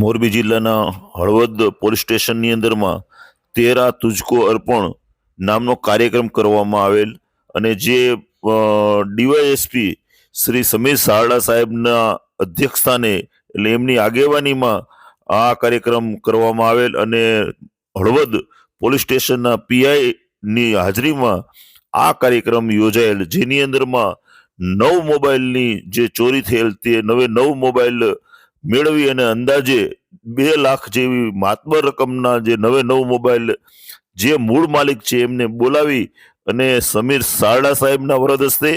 મોરબી જિલ્લાના હળવદ પોલીસ સ્ટેશનની અંદરમાં તેરા તુજકો અર્પણ નામનો કાર્યક્રમ કરવામાં આવેલ અને જે ડીવાયએસપી શ્રી સમીર સારડા સાહેબના અધ્યક્ષસ્થાને એટલે એમની આગેવાનીમાં આ કાર્યક્રમ કરવામાં આવેલ અને હળવદ પોલીસ સ્ટેશનના પીઆઈની હાજરીમાં આ કાર્યક્રમ યોજાયેલ, જેની અંદરમાં નવ મોબાઈલની જે ચોરી થયેલ તે નવે નવ મોબાઈલ મેળવી અને અંદાજે બે લાખ જેવી માતબર રકમના જે નવે નવ મોબાઈલ જે મૂળ માલિક છે એમને બોલાવી અને સમીર સારડા સાહેબના વરદ હસ્તે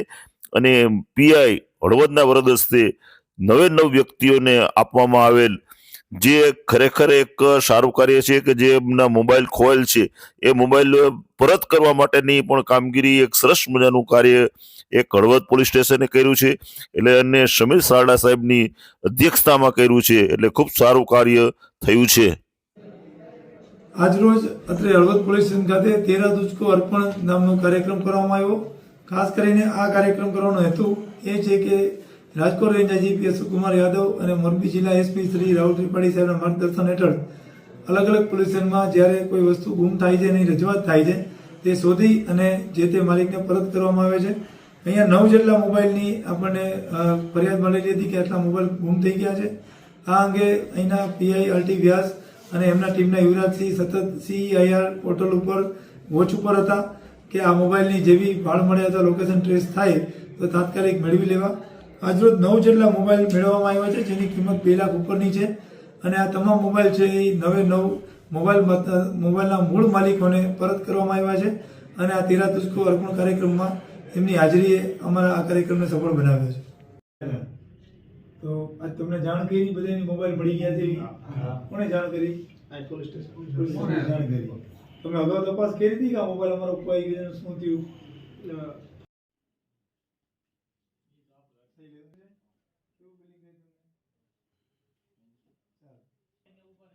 અને પીઆઈ હળવદના વરદ હસ્તે નવે નવ વ્યક્તિઓને આપવામાં આવેલ જે ખરેખર એક સારું કાર્ય છે કે જે એમના મોબાઈલ ખોયેલ છે, એ મોબાઈલ પરત કરવા માટેની પણ કામગીરી એક સરસ મજાનું કાર્ય એક હળવદ પોલીસ સ્ટેશને કર્યું છે. એટલે અને સમીર સારડા સાહેબની અધ્યક્ષતામાં કર્યું છે. એટલે ખૂબ સારું કાર્ય થયું છે. આજરોજ અત્રે હળવદ પોલીસ સ્ટેશન ખાતે તેરા દુચકો અર્પણ નામનો કાર્યક્રમ કરવામાં આવ્યો. ખાસ કરીને આ કાર્યક્રમ કરવાનો હેતુ એ છે કે રાજકોટ રેન્જ આઈજીપી સુકુમાર યાદવ અને મોરબી જિલ્લા એસપી શ્રી રાહુલ ત્રિપાઠી સાહેબના માર્ગદર્શન હેઠળ અલગ અલગ પોલીસ જ્યારે કોઈ વસ્તુ ગુમ થાય છે એની રજૂઆત થાય છે, તે શોધી અને જે તે માલિકને પરત કરવામાં આવે છે. અહીંયા નવ જેટલા મોબાઈલની આપણને ફરિયાદ મળેલી હતી કે આટલા મોબાઈલ ગુમ થઈ ગયા છે. આ અંગે અહીંના પીઆઈ અલ્ટી વ્યાસ અને એમના ટીમના યુવરાજસિંહ, સતત સીઆઈઆર પોર્ટલ ઉપર વોચ ઉપર હતા કે આ મોબાઈલની જેવી ભાળ મળે અથવા લોકેશન ટ્રેસ થાય તો તાત્કાલિક મેળવી લેવા. આજરોજ નવ જેટલા મોબાઈલ મેળવવામાં આવ્યા છે જેની કિંમત બે લાખ ઉપરની છે. અને આ તમામ મોબાઈલ છે એ નવે નવ મોબાઈલ મોબાઈલના મૂળ માલિકોને પરત કરવામાં આવ્યા છે. અને આ તેરા તુસ્કો અર્પણ કાર્યક્રમમાં એમની હાજરીએ અમારા આ કાર્યક્રમને સફળ બનાવ્યો છે. તો આજ તમને જાણ કરી બધાની મોબાઈલ મળી ગયા છે. કોને જાણ કરી? Police station. જાણ કરી. તમે અગાઉ તપાસ કરી હતી કે આ મોબાઈલ અમારો ખોવાઈ ગયો શું થયું? કેવું બની ગયું તમને ચાલો એને ઉપર